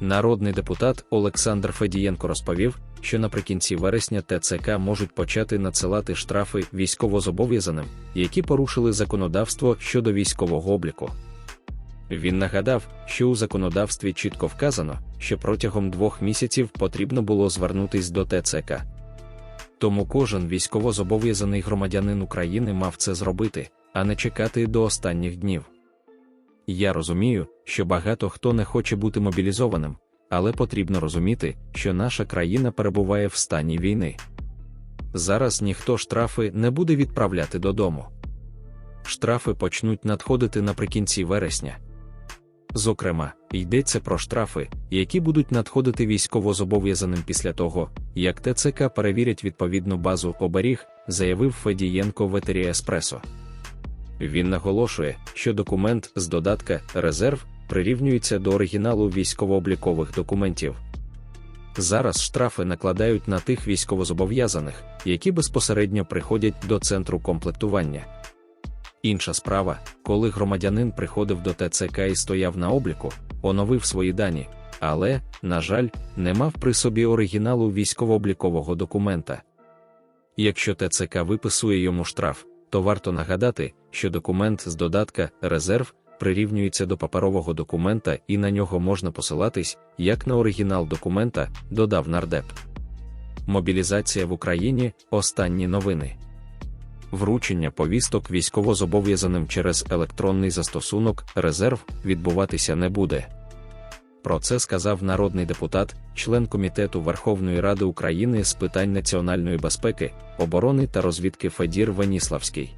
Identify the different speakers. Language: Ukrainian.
Speaker 1: Народний депутат Олександр Федієнко розповів, що наприкінці вересня ТЦК можуть почати надсилати штрафи військовозобов'язаним, які порушили законодавство щодо військового обліку. Він нагадав, що у законодавстві чітко вказано, що протягом двох місяців потрібно було звернутись до ТЦК. Тому кожен військовозобов'язаний громадянин України мав це зробити, а не чекати до останніх днів. Я розумію, що багато хто не хоче бути мобілізованим, але потрібно розуміти, що наша країна перебуває в стані війни. Зараз ніхто штрафи не буде відправляти додому. Штрафи почнуть надходити наприкінці вересня. Зокрема, йдеться про штрафи, які будуть надходити військовозобов'язаним після того, як ТЦК перевірять відповідну базу оберіг, заявив Федієнко в етері Еспресо. Він наголошує, що документ з додатка резерв прирівнюється до оригіналу військово-облікових документів. Зараз штрафи накладають на тих військовозобов'язаних, які безпосередньо приходять до центру комплектування. Інша справа, коли громадянин приходив до ТЦК і стояв на обліку, оновив свої дані, але, на жаль, не мав при собі оригіналу військово-облікового документа. Якщо ТЦК виписує йому штраф, то варто нагадати, що документ з додатка резерв прирівнюється до паперового документа і на нього можна посилатись, як на оригінал документа, додав нардеп. Мобілізація в Україні останні новини. Вручення повісток військовозобов'язаним через електронний застосунок резерв відбуватися не буде. Про це сказав народний депутат, член Комітету Верховної Ради України з питань національної безпеки, оборони та розвідки Федір Веніславський.